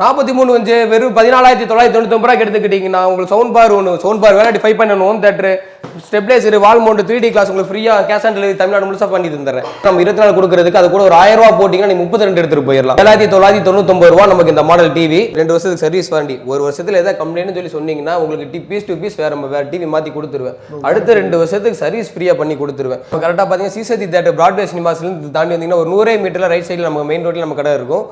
நாற்பத்தி மூணு இன்ச்சு வெறும் பதினாலாயிரத்தி தொள்ளாயிரத்தி தொண்ணூத்தொம்பது ரூபாய்க்கு எடுத்துக்கிட்டீங்கன்னா உங்களுக்கு சவுண்ட் பார் ஒன்று சவுண்ட் பார் வேலை ஃபைவ் பண்ணணும் home theatre stabiliser wall mount three D glass உங்களுக்கு ஃப்ரீயாக கேஷ் ஆன் டெலிவரி தமிழ்நாடு முழுசாக பண்ணி தந்துடுறேன் நம்ம இருபத்தி நாலு கொடுக்குறதுக்கு அது கூட ஒரு ஆயிரம் ரூபா போட்டிங்கன்னா நீ முப்பத்தி ரெண்டு எடுத்துகிட்டு போயிடலாம். ஏழாயிரத்தி தொள்ளாயிரத்தி தொண்ணூத்தொம்பது ரூபா நமக்கு இந்த மாடல் டிவி ரெண்டு வருஷத்துக்கு சர்வீஸ் வாரண்டி ஒரு வருஷத்தில் எதாவது கம்ப்ளைண்ட் சொல்லி சொன்னீங்கன்னா உங்களுக்கு டி பீஸ் டு பீஸ் வேற நம்ம டிவி மாற்றி கொடுத்துருவேன். அடுத்த ரெண்டு வருஷத்துக்கு சர்வீஸ் ஃப்ரீயாக பண்ணி கொடுத்துருவேன். இப்போ கரெக்டாக பார்த்தீங்கன்னா சிசதி தேட்டர் பிராட்வே சினிமாஸ்லேருந்து தாண்டி வந்தீங்கன்னா ஒரு நூறே மீட்டரில் ரைட் சைடில் நம்ம மெயின் ரோட்டில் நம்ம கடை இருக்கும்.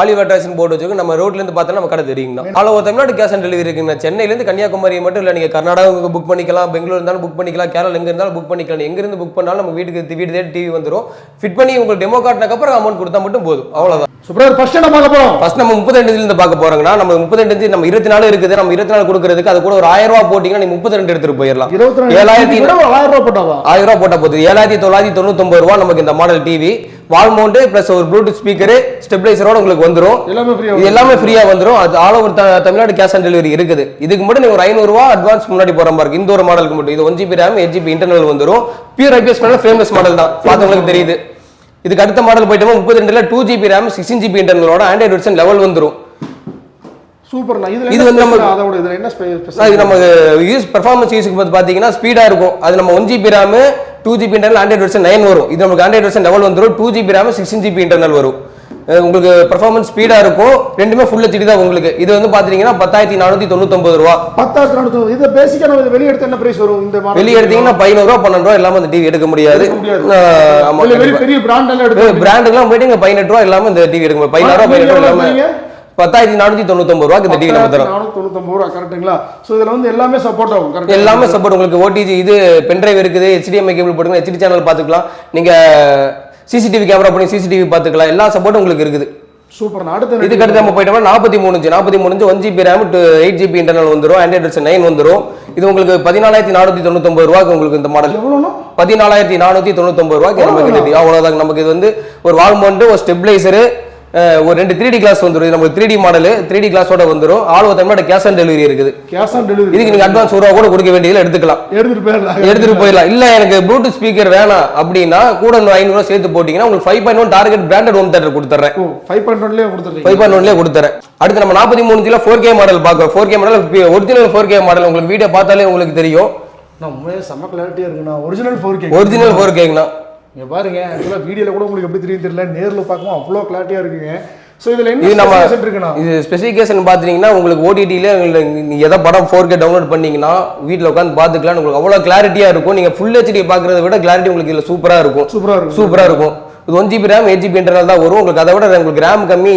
ஆலிவ் அட்ராக்ஷன் போர்டு வச்சிருக்கோம் நம்ம ரோட்ல இருந்து பார்த்தா நம்ம கடை தெரியுங்கண்ணா. All over Tamil Nadu cash on delivery இருக்குங்க சென்னையிலேருந்து கன்னியாகுமரி மட்டும் இல்லை நீங்கள் கர்நாடகா புக் பண்ணிக்கலாம் பெங்களூர் இருந்தாலும் புக் பண்ணிக்கலாம் கேரளா எங்க இருந்தாலும் புக் பண்ணிக்கலாம். எங்க இருந்து புக் பண்ணாலும் நம்ம வீட்டுக்கு வீடு தேடி டிவி வந்துரும். ஃபிட் பண்ணி உங்களுக்கு டெமோ காட்டினக்கப்புறம் அமௌண்ட் கொடுத்தா மட்டும் போதும். அவ்வளவுதான். சூப்பரா ஃபர்ஸ்ட் என்ன பார்க்க போறோம்? ஃபர்ஸ்ட் நம்ம முப்பத்தி ரெண்டு இருந்து பார்க்க போறோம்னா நம்ம முப்பத்தி ரெண்டு நம்ம இருபத்தி நாலு இருக்குது. நம்ம இருபத்தி நாலு கொடுக்கறதுக்கு அது கூட ஒரு ஆயிரம் ரூபா போட்டீங்கன்னா நீ முப்பத்தி ரெண்டு எடுத்துட்டு போயிடலாம். ஏழாயிரத்தி ஆயிரம் ரூபாய் போட்டாவா ஆயிரம் ரூபா போட்டா போகுது ஏழாயிரத்தி தொள்ளாயிரத்தி தொண்ணூத்தொம்பது ரூபா நமக்கு இந்த model TV wall mount plus ஒரு ப்ளூடூத் ஸ்பீக்கர் ஸ்டெபிளைசரோட உங்களுக்கு வந்துரும். எல்லாமே ஃப்ரீயா எல்லாமே ஃப்ரீயா வந்துரும். அது all over Tamil Nadu cash on delivery இருக்குது. இதுக்கு மட்டும் நீங்க ஒரு ஐநூறு ரூபா அட்வான்ஸ் முன்னாடி போற மாதிரி இருக்கு இந்த ஒரு மாடலுக்கு மட்டும். இது one GB RAM eight GB internal வந்துரும். Pure IPS model frameless model தான். பார்த்தவங்களுக்கு தெரியுது. இதுக்கு அடுத்த மாடல் போயிட்டோம் முப்பத்தி ரெண்டுல two GB RAM sixteen GB இன்டர்னலோட Android version level வந்துரும். சூப்பர்ண்ணா இதுல இது வந்து நம்ம- அதோட இதுல என்ன இது நம்ம யூஸ் பெர்ஃபார்மன்ஸ் யூஸுக்கு பார்த்து பார்த்தீங்கன்னா ஸ்பீடாக இருக்கும். அது நம்ம one GB RAM two GB internal Android version nine வரும். இது நமக்கு ஆண்ட்ராய்டு வெர்ஷன் லெவல் வந்துடும் two GB RAM sixteen GB internal வரும். உங்களுக்கு பெர்ஃபார்மன்ஸ் ஸ்பீடாக இருக்கும். ரெண்டுமே ஃபுல் ஹெச்டி தான் உங்களுக்கு. இது வந்து பார்த்தீங்கன்னா பத்தாயிரத்தி நானூற்றி தொண்ணூத்தொம்பது ரூபா. பத்தாயிரத்தி நானூத்தி இது பேசிக்கா நம்ம வெளியே எடுத்து என்ன பிரைஸ் வரும் இந்த வெளியே எடுத்தீங்கன்னா பதினோரு ரூபா பன்னெண்டு ரூபா இல்லாமல் இந்த டிவி எடுக்க முடியாது. பெரிய பிராண்ட் எல்லாம் போயிட்டு இங்கே பதினெட்டு ரூபா இல்லாமல் இந்த டிவி எடுக்க முடியும் பதினாறு ரூபா பதினெட்டு ரூபா இல்லாமல் பத்தாயிரத்தி நானூற்றி தொண்ணூத்தொம்பது ரூபாய்க்கு இந்த டிவி நம்ம தரோம். நானூத்தி தொண்ணூத்தொன்பது ரூபா கரெக்ட்டுங்களா சோ இதுல வந்து எல்லாமே சப்போர்ட் ஆகும் கரெக்ட் எல்லாமே சப்போர்ட் உங்களுக்கு ஓடிஜி இது பென்ட்ரைவ் இருக்குது HDMI கேபிள் போட்டுக்கலாம் ஹெச்டி சேனல் பார்த்துக்கலாம். நீங்க சிசிடிவி கேமரா பண்ணி சிசிடிவி பார்த்துக்கலாம். எல்லா சப்போர்ட்டும் உங்களுக்கு இருக்குது. சூப்பர் அடுத்து இதுக்கு அடுத்து நம்ம போயிட்டோம்னா நாற்பத்தி மூணு நாற்பத்தி மூணு one GB RAM two eight GB internal வந்துடும் ஆண்ட்ராய்டு வெர்ஷன் நைன் வந்துடும் இது உங்களுக்கு பதினாலாயிரத்தி நானூற்றி தொண்ணூத்தொம்பது ரூபாய்க்கு உங்களுக்கு இந்த மாடல் பதினாலாயிரத்தி நானூற்றி தொண்ணூத்தொம்பது ரூபாய்க்கு நமக்கு. அவ்வளவுதான் நமக்கு இது வந்து ஒரு வால் மவுண்ட் ஒரு ஸ்டெபிளைசரு ஒரு ரெண்டு த்ரீ டி கிளாஸ் வந்துடும் நமக்கு three D model three D கிளாஸோட வந்துடும் all over Tamil Nadu cash on delivery இருக்குது. கேஷ் ஆன் டெலிவரி இதுக்கு நீங்க அட்வான்ஸ் ஒரு ரூபா கூட கொடுக்க வேண்டியதில்லை எடுத்துக்கலாம். எடுத்துட்டு போயிடலாம். எடுத்துட்டு போயிடலாம். இல்ல எனக்கு ப்ளூடூத் ஸ்பீக்கர் வேணாம் அப்படின்னா கூட இன்னும் ஐநூறு ரூபா சேர்த்து போட்டீங்கன்னா உங்களுக்கு five point one target branded home theatre கொடுத்துறேன் ஃபைவ் பாயிண்ட் ஒன்லேயே கொடுத்துருக்கீங்க ஃபைவ் பாயிண்ட் ஒன்லேயே கொடுத்துறேன் அடுத்து நம்ம நாற்பத்தி மூணு kilo four K model பார்க்கோம் four K model original four K model உங்களுக்கு வீடியோ பார்த்தாலே உங்களுக்கு தெரியும். Original four K original four கேங்கண்ணா நீங்கள் பாருங்கள் இதெல்லாம் வீடியோவில் கூட உங்களுக்கு எப்படி தெரியும் தெரியல. நேரில் பார்க்கவும் அவ்வளோ கிளாரிட்டியாக இருக்குங்க. ஸோ இதுல இது என்ன நம்ம specification இருக்குண்ணா இது ஸ்பெசிஃபிகேஷன் பார்த்தீங்கன்னா உங்களுக்கு ஓடிடியில் நீங்கள் எதை படம் ஃபோர் கே டவுன்லோட் பண்ணீங்கன்னா வீட்டில் உட்காந்து பார்த்துக்கலாம் உங்களுக்கு அவ்வளோ கிளாரிட்டியாக இருக்கும். நீங்கள் ஃபுல் ஹெச்டி பார்க்குறத விட கிளாரிட்டி உங்களுக்கு இதில் சூப்பராக இருக்கும். சூப்பரா இருக்கும். சூப்பராக இருக்கும். இது one GB RAM eight GB internal தான் வரும். உங்களுக்கு அதை விட உங்களுக்கு ரேம் கம்மி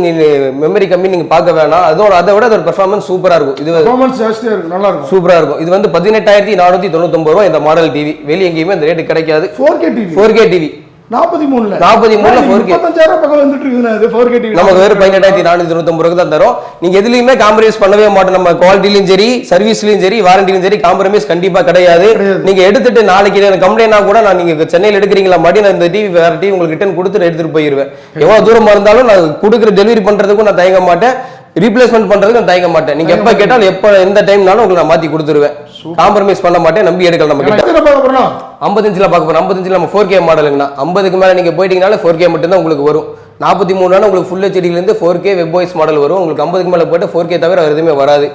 மெமரி கம்மி நீங்கள் பார்க்க வேணாம். அதோட அதை விட அதோட பெர்ஃபார்மன்ஸ் சூப்பராக இருக்கும். இது பர்ஃபார்மன்ஸ் ஜாஸ்தியா இருக்கு நல்லா இருக்கும். சூப்பராக இருக்கும். இது வந்து பதினெட்டாயிரத்தி நானூற்றி தொண்ணூத்தொம்பது ரூபா இந்த மாடல் டிவி வெளியே எங்கேயுமே இந்த ரேட்டு கிடைக்காது. Four K TV four K TV நாற்பத்தி மூணுல. 43 ல 4K. முப்பத்தஞ்சாயிரம் பக்கம் வந்துட்டு ஃபோர் கே நமக்கு வெறும் பதினெட்டாயிரத்தி நானூற்றி தொண்ணூத்தொம்பது ரூபாய்க்கு தான் தரும். நீங்க எதுலையுமே காம்ப்ரமைஸ் பண்ணவே மாட்டோம். நம்ம குவாலிட்டிலையும் சரி சர்வீஸ்லையும் சரி வாரண்டிலையும் சரி காம்ப்ரமைஸ் கண்டிப்பா கிடையாது. கிடையாது. நீங்க எடுத்துட்டு நாளைக்கு எனக்கு கம்ப்ளைண்ட் கூட நான் நீங்க சென்னையில் எடுக்கிறீங்களா மாட்டி நான் இந்த டிவி வேற டிவி உங்களுக்கு ரிட்டர்ன் கொடுத்துட்டு எடுத்துட்டு போயிருவேன். எவ்வளவு தூரமா இருந்தாலும் நான் கொடுக்குற டெலிவரி பண்றதுக்கும் நான் தயங்க மாட்டேன். ரீப்ளேஸ்மெண்ட் பண்றதுக்கு நான் தயங்க மாட்டேன். நீங்க எப்ப கேட்டாலும் எப்ப எந்த டைம்னாலும் உங்களுக்கு நான் மாத்தி கொடுத்துருவேன். காம்ப்ரமைஸ் பண்ண மாட்டேன். நம்பி எடுக்கலாம் நம்ம கிட்ட எத்தனை பார்க்க போறோம்? ஐம்பத்தஞ்சில் ஐம்பத்தஞ்சில் நம்ம ஃபோர் கே மாடலுங்கண்ணா ஐம்பதுக்கு மேலே நீங்கள் போயிட்டீங்கனாலே ஃபோர் கே மட்டும்தான் உங்களுக்கு வரும். நாற்பத்தி மூணு உங்களுக்கு full ஹெச்டிலேருந்து four K web voice model வரும். உங்களுக்கு ஐம்பதுக்கு மேலே போயிட்டு ஃபோர் கே தவிர எதுவுமே வராது.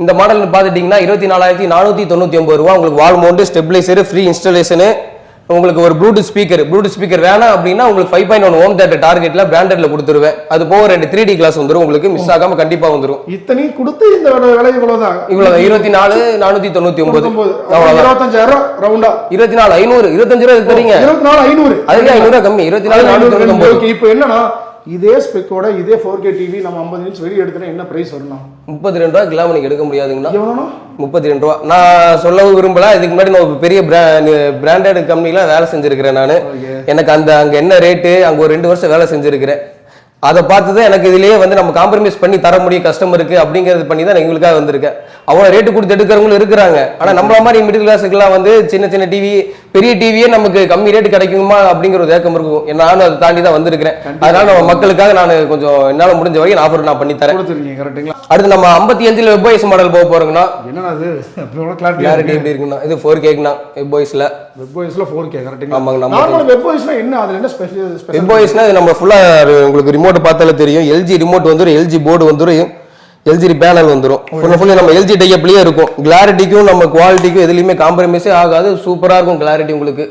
இந்த மாடல் பார்த்துட்டிங்கன்னா இருபத்தி நாலாயிரத்தி நானூற்றி தொண்ணூற்றி ஒம்பது ரூபா. உங்களுக்கு வால் மவுண்ட் ஸ்டெபிளைசர் ஃப்ரீ இன்ஸ்டலேஷனு உங்களுக்கு ஒரு ப்ளூடூத் ஸ்பீக்கர் ப்ளூடூத் ஸ்பீக்கர் வேணாம் அப்படின்னா உங்களுக்கு five point one home theatre டார்கெட்டில் பிராண்டட்ல கொடுத்துருவேன். அது போக ரெண்டு த்ரீ டி கிளாஸ் வந்துடும் உங்களுக்கு மிஸ் ஆகாம கண்டிப்பாக வந்துடும் இத்தனையும் கொடுத்து இந்த விலை இவ்வளவுதான்? இவ்வளோ இருபத்தி நாலு ஒம்பது தொண்ணூத்தொன்பது. அவ்வளோதான் இருபத்தஞ்சாயிரம் ரவுண்டா இருபத்தி நாலு ஐநூறு இருபத்தஞ்சு ரூபா தரீங்க. இருபத்தி நாலு ஐநூறு. அதுக்கு ஐநூறு. கம்மி. இருபத்தி நாலு நானூத்தி தொண்ணூத்தி ஒன்பது. இப்போ என்னன்னா இதே ஸ்பெக்கோட இதே ஃபோர் கே டிவி நம்ம ஐம்பது இன்ச் வெளியே எடுத்தா என்ன பிரைஸ் வரணும் முப்பத்தி ரெண்டு ரூபா கிலோ எடுக்க முடியாதுங்கண்ணா எவ்வளோண்ணா? முப்பத்தி ரெண்டு ரூபா. நான் சொல்லவும் விரும்பல. இதுக்கு முன்னாடி நான் ஒரு பெரிய பிராண்டட் கம்பெனில வேலை செஞ்சிருக்கிறேன் நான். எனக்கு அந்த அங்க என்ன ரேட்டு அங்க ஒரு ரெண்டு வருஷம் வேலை செஞ்சிருக்கிறேன். அதை பார்த்து தான் எனக்கு இதுலயே வந்து நம்ம காம்ப்ரமைஸ் பண்ணி தர முடியும் கஸ்டமருக்கு அப்படிங்கிறது பண்ணி தான் எங்களுக்காக வந்திருக்கேன். அவ்வளோ ரேட்டு கொடுத்து எடுக்கிறவங்களும் இருக்கிறாங்க. ஆனால் நம்மள மாதிரி மிடில் கிளாஸுக்குலாம் வந்து சின்ன சின்ன டிவி பெரிய டிவியே நமக்கு கம்மி ரேட் கிடைக்குமா அப்படிங்கிற ஒரு ஏக்கம் இருக்கும். நானும் அதை தாண்டி தான் வந்திருக்கிறேன். அதனால நம்ம மக்களுக்காக நான் கொஞ்சம் என்னால முடிஞ்ச வரைக்கும் ஆஃபர் நான் பண்ணி தரேன். கரெக்ட்டுங்களா அடுத்து நம்ம ஐம்பத்தி அஞ்சில் வெப் மாடல் போக போறோங்கன்னா கிளாரிட்டி எப்படி இருக்குன்னா இது ஃபோர் கேக்குண்ணா வெப் பாய்ஸ்ல வெப் வாய்ஸ்ல ஃபோர் கே கரெக்ட்டுங்களா ஆமாங்க நம்ம நார்மல் வெப் வாய்ஸ்னா என்ன? அதுல என்ன ஸ்பெஷல் ஸ்பெஷல் வெப் பாய்ஸ்னா இது நம்ம ஃபுல்லா உங்களுக்கு ரிமோட் பார்த்தாலே தெரியும். எல்ஜி ரிமோட் வந்துடும் எல்ஜி போர்டு வந்துடும் எல்ஜி பேனல் வந்துடும் ஃபுல்லாக ஃபுல்லாக நம்ம எல்ஜி டைப்லேயே இருக்கும். கிளாரிட்டிக்கும் நம்ம குவாலிட்டிக்கும் எதுலையுமே காம்ப்ரமைஸே ஆகாது. சூப்பராக இருக்கும் கிளாரிட்டி உங்களுக்கு.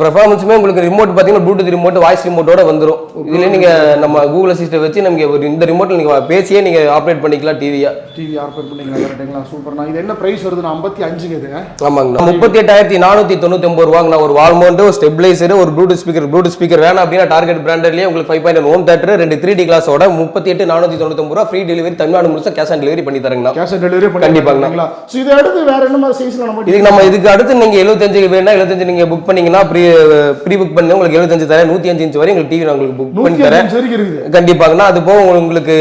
பெர்ஃபார்மன்ஸுமே உங்களுக்கு ரிமோட் பார்த்தீங்கன்னா ப்ளூடூத் ரிமோட் வாய்ஸ் ரிமோட்டோட வந்துடும் இதுல நீங்க நம்ம கூகுள் அசிஸ்டை வச்சு நமக்கு ஒரு இந்த ரிமோட்டில் நீங்க பேசியே நீங்க ஆப்ரேட் பண்ணிக்கலாம் டிவியா டிவி ஆர்பர் பண்ணீங்களா கரெக்ட்டுங்களா சூப்பர்ண்ணா இது என்ன பிரைஸ் வருதுண்ணா? ஐம்பத்தி அஞ்சுங்க இது ஆமாங்கண்ணா. முப்பத்தி எட்டாயிரத்தி நானூற்றி தொண்ணூற்றி ஒம்பது ரூபாங்கண்ணா. ஒரு வால் மவுண்ட் ஒரு ஸ்டெபிளைசர் ஒரு ப்ளூடூத் ஸ்பீக்கர் ப்ளூடூத் ஸ்பீக்கர் வேணும் அப்படின்னா டார்கெட் பிராண்டட்லேயே உங்களுக்கு ஃபைவ் பாயிண்ட் ஹோம் தேட்டர் ரெண்டு த்ரீ டி கிளாஸோட முப்பத்தி எட்டு நானூற்றி தொண்ணூத்தொம்பது ரூபா. ஃப்ரீ டெலிவரி தமிழ்நாடு முழுசா கேஷ் ஆன் டெலிவரி பண்ணி தரேங்கண்ணா. கேஷ் ஆன் டெலிவரி கண்டிப்பாங்கண்ணா. ஸோ இதை அடுத்து வேற என்ன மாதிரி சைஸ்ல நம்ம இதுக்கு நம்ம இதுக்கு அடுத்து நீங்க எழுபத்தஞ்சு வேணா எழுபத்தஞ்சு நீங்க புக் பண்ணீங்கன்னா ப்ரீ ப்ரீ புக் பண்ணி உங்களுக்கு எழுபத்தஞ்சு தரேன். நூற்றி அஞ்சு இன்ச் வரை உங்களுக்கு டிவி நான் உங்களுக்கு புக் பண்ணி தரேன். கண்டிப்பாங்கண்ணா அது போக உங்களுக்கு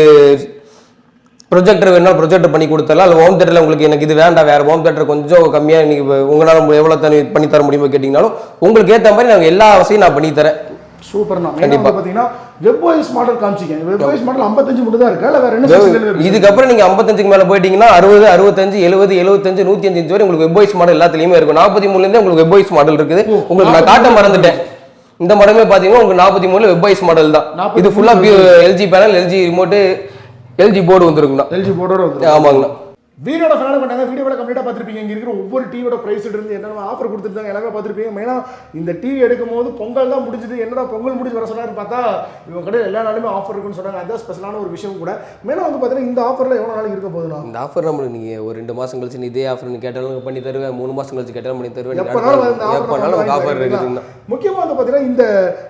ப்ரொஜெக்டர் வேணா ப்ரொஜெக்டர் பண்ணி கொடுத்துடலாம். அது ஹோம் தேட்டரில் உங்களுக்கு எனக்கு இது வேண்டாம். வேற ஹோம் தேட்டர் கொஞ்சம் கம்மியாக நீங்கள் உங்களால் எவ்வளோ தனி பண்ணி தர முடியுமோ கேட்டிங்கனாலும் உங்களுக்கு ஏற்ற மாதிரி நாங்கள் எல்லா வசதியும் நான் பண்ணி தரேன். சூப்பர்ண்ணா மெயினாக பார்த்தீங்கன்னா வெப் வாய்ஸ் மாடல் காமிச்சிங்க வெப் வாய்ஸ் மாடல் ஐம்பத்தஞ்சு மட்டும் தான் இருக்கா. இல்லை வேற என்ன இதுக்கப்புறம் நீங்க 55 மேல போயிட்டீங்கன்னா அறுபது அறுபத்தஞ்சு எழுபது எழுபத்தஞ்சு நூத்தி அஞ்சு வரை உங்களுக்கு வெப் வாய்ஸ் மாடல் எல்லாத்துலயுமே இருக்கும். நாற்பத்தி மூணுலேருந்து உங்களுக்கு வெப் வாய்ஸ் மாடல் இருக்குது. உங்களுக்கு நான் காட்ட மறந்துட்டேன். இந்த மாடலுமே பாத்தீங்கன்னா உங்களுக்கு நாற்பத்தி மூணுல வெப் வாய்ஸ் மாடல் தான். 43 இது ஃபுல்லா LG panel LG remote LG board வந்துருக்குண்ணா. எல்ஜி போர்டோட ஆமாங்கண்ணா. வீடியோட ஃபேன் பண்ணாங்க. வீடியோட கம்ப்ளீட்டாக பார்த்துருப்பீங்க. இங்கே இருக்கிற ஒவ்வொரு டிவியோட ப்ரைஸ் இருந்து என்னென்ன ஆஃபர் கொடுத்துருந்தாங்க எல்லாமே பார்த்துருப்பீங்க. மெயினாக இந்த டிவி எடுக்கும் போது பொங்கல் தான் முடிஞ்சது. என்னடா பொங்கல் முடிஞ்சு வர சொன்னாருன்னு பார்த்தா இவங்க கடையில் எல்லா நாளுமே ஆஃபர் இருக்குன்னு சொன்னாங்க. அதுதான் ஸ்பெஷலான ஒரு விஷயம் கூட. மெயினாக வந்து பார்த்தீங்கன்னா இந்த ஆஃபரில் எவ்வளோ நாளைக்கு இருக்க போகுதுண்ணா? இந்த ஆஃபர் நம்மளுக்கு நீங்க ஒரு ரெண்டு மாசம் கழிச்சு நீ இதே ஆஃபர் கேட்டாலும் பண்ணி தருவேன். மூணு மாசம் கழிச்சு கேட்டாலும் பண்ணி தருவேன். எப்போனாலும் ஆஃபர் இருக்குதுங்கண்ணா முக்கியமாக வந்து பார்த்தீங்கன்னா இந்த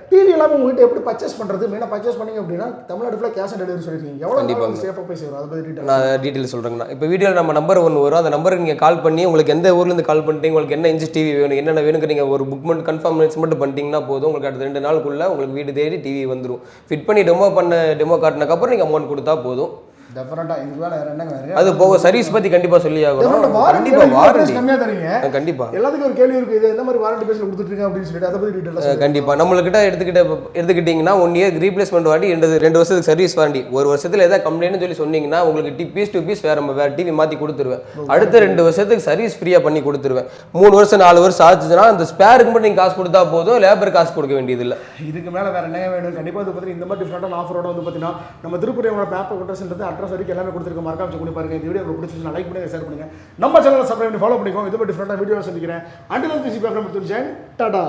டிவி எல்லாமே உங்ககிட்ட எப்படி பர்ச்சேஸ் பண்ணுறது மெயினாக பர்ச்சேஸ் பண்ணீங்க அப்படின்னா தமிழ்நாடு ஃபுல்லாக கேஷ் ஆன் டெலிவரி சொல்லியிருக்கீங்க எவ்வளோ சேஃபாக போய் சேரும்? அதை பற்றி நான் டீட்டெயில் சொல்கிறேங்கண்ணா இப்போ நம்ம நம்பர் ஒன்று வரும். அந்த நம்பருக்கு நீங்கள் கால் பண்ணி உங்களுக்கு எந்த ஊர்லேருந்து கால் பண்ணிட்டீங்க உங்களுக்கு என்ன இன்ச்சு டிவி வேணும் என்னென்ன வேணுங்க நீங்கள் ஒரு புக் மட்டும் கன்ஃபர்மேஷன் மட்டும் பண்ணிட்டீங்கன்னா போதும். உங்களுக்கு அடுத்த ரெண்டு நாளுக்குள்ளே உங்களுக்கு வீடு தேடி டிவி வந்துடும் ஃபிட் பண்ணி டெமோ பண்ண டெமோ காட்டினக்கப்புறம் நீங்கள் அமௌண்ட் கொடுத்தா போதும். டெஃபரெண்டாக இதுக்கு வேறு என்னங்க வேறு? அது போக சர்வீஸ் பற்றி கண்டிப்பாக சொல்லி ஆகணும். கண்டிப்பாக வாரண்டி கம்மியாக தரீங்க கண்டிப்பாக எல்லாத்துக்கும் ஒரு கேள்வி இருக்கு இது எந்த மாதிரி வாரண்டி பேஸ்ல கொடுத்துட்டு இருக்கீங்க அப்படின்னு சொல்லிட்டு அதை டீடைல்ஸ் கண்டிப்பாக நம்மளுக்கிட்ட எடுத்துக்கிட்ட எடுத்துக்கிட்டிங்கன்னா ஒன் இயர் ரீப்ளேஸ்மெண்ட் வாண்டி ரெண்டு ரெண்டு வருஷத்துக்கு சர்வீஸ் வாண்டி ஒரு வருஷத்தில் ஏதாவது கம்ப்ளைண்ட்னு சொல்லி சொன்னீங்கன்னா உங்களுக்கு டி பீஸ் டு பீஸ் வேறு வேறு டிவி மாற்றி கொடுத்துருவேன். அடுத்த ரெண்டு வருஷத்துக்கு சர்வீஸ் ஃப்ரீயாக பண்ணி கொடுத்துருவேன். மூணு வருஷம் நாலு வருஷம் ஆச்சுன்னா அந்த ஸ்பேருக்கு மட்டும் நீங்கள் காசு கொடுத்தா போதும் லேபர் காசு கொடுக்க வேண்டியதில்லை. இதுக்கு மேல வேற என்ன வேணும்? கண்டிப்பா வந்து பார்த்தீங்கன்னா இந்த மாதிரி டிஃப்ரெண்டான ஆஃபரோட வந்து பார்த்தீங்கன்னா நம்ம திருப்பூரியோட மேப் அட்ரஸ்ன்றது அட்ரஸ் வரைக்கும் எல்லாமே கொடுத்துருக்க மறக்காம செக் பண்ணி பாருங்க. இந்த வீடியோ உங்களுக்கு பிடிச்சிருந்தா லைக் பண்ணுங்க ஷேர் பண்ணுங்க. நம்ம சேனலை சப்ஸ்கிரைப் பண்ணி ஃபாலோ பண்ணிக்கோங்க. இது மாதிரி டிஃப்ரெண்டான வீடியோ சந்திக்கிறேன். அண்டில் வந்து சி பேப்பர் டாடா